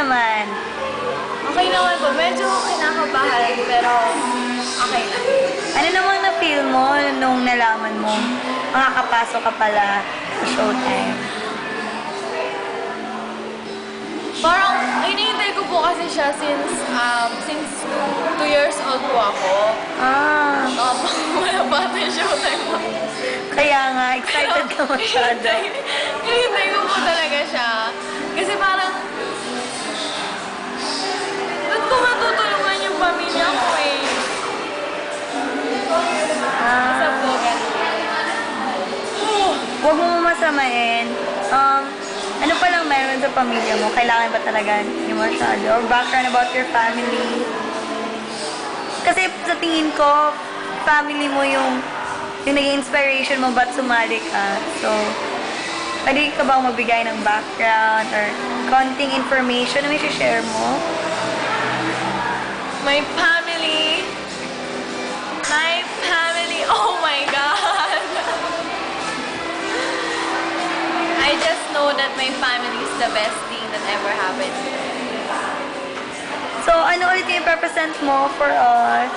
naman? Okay naman po. Medyo kinakabahan, pero okay lang. Ano namang na-feel mo nung nalaman mo makakapasok ka pala sa Showtime? Parang, hinihintay ko po kasi siya since, um, since two years old po ako. Ah, Um, wala pa ata yung showtime po. kaya nga, excited ka masyado. Hinihintay po talaga siya. Kasi parang, ba't ko matutulungan yung pamilya ko eh? Isa po, huwag mo masamain. Um, ano pa lang meron sa pamilya mo? Kailangan ba talaga yung masyado? Or background about your family? Kasi sa tingin ko, family mo yung yung naging inspiration mo ba't sumali ka. So, pwede ka bang magbigay ng background or konting information na may share mo? My family. My family. Oh my God. I just know that my family is the best thing that ever happened. So, ano ulit yung represent mo for us?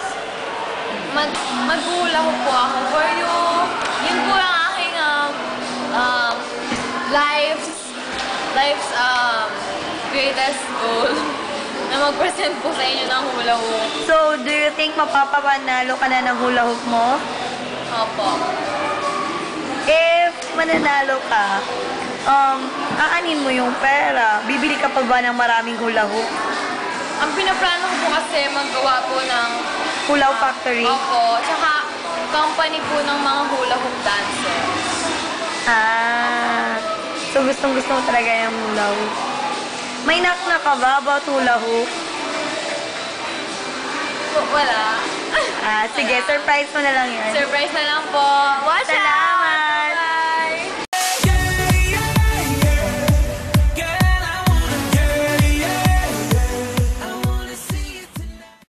Mag maghula ko po ako for you. Yun po ang life's life's um, greatest goal na mag-present po sa inyo ng hula hoop. So, do you think mapapapanalo ka na ng hula hoop mo? Opo. If mananalo ka, um, aanin mo yung pera. Bibili ka pa ba ng maraming hula hoop? Ang pinaplano ko po kasi maggawa po ng Hula Hoop Factory? Opo. Tsaka company po ng mga hula hoop dancer. Ah, so gustong gusto mo talaga yung hula hoop. May knock na ka ba about hula hoop? Wala. Ah, sige, surprise mo na lang yan. Surprise na lang po.